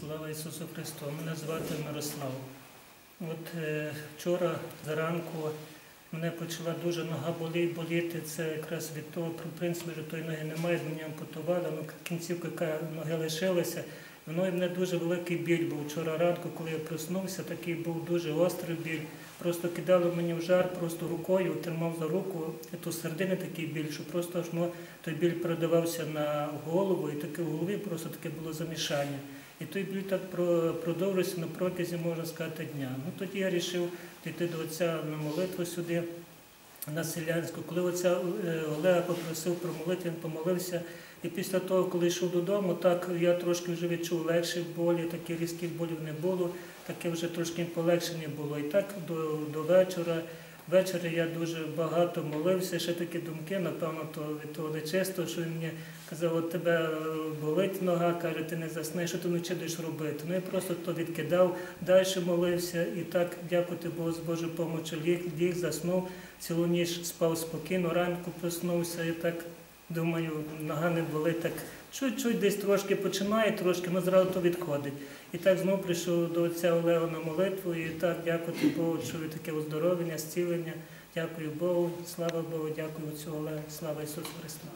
Слава Ісусу Христу! Мене звати Мирослав. От е, вчора зранку мене почала дуже нога болі, боліти. Це якраз від того, в принципі, що тої ноги немає, мені ампутували, але кінцівка ноги лишилася. Воно в мене дуже великий біль був. Вчора ранку, коли я проснувся, такий був дуже гострий біль. Просто кидало мені в жар, просто рукою тримав за руку, і то середини такий біль, що просто ну, той біль передавався на голову, і таке в голові просто таке було замішання. І той біль так продовжився на протязі, можна сказати, дня. Ну тоді я вирішив йти до отця на молитву сюди, на селянську. Коли отця е, Олега попросив промолити, він помолився. І після того, коли йшов додому, так я трошки вже відчув легше болі, таких різких болів не було, таке вже трошки полегшення було. І так до, до вечора. Ввечері я дуже багато молився, ще такі думки, напевно, то від того нечистого, що він мені казав, от тебе е, болить нога, каже, ти не заснеш, що ти вночі будеш робити. Ну я просто то відкидав, далі молився і так, дякувати Богу з Божою помочі, ліг, ліг, заснув, цілу ніч спав спокійно, ранку проснувся і так думаю, нога не болить, так чуть-чуть десь трошки починає, трошки, ну зразу то відходить. І так знову прийшов до отця Олега на молитву, і так дякувати Богу, чую таке оздоровлення, зцілення. Дякую Богу, слава Богу, дякую отцю Олегу, слава Ісусу Христу.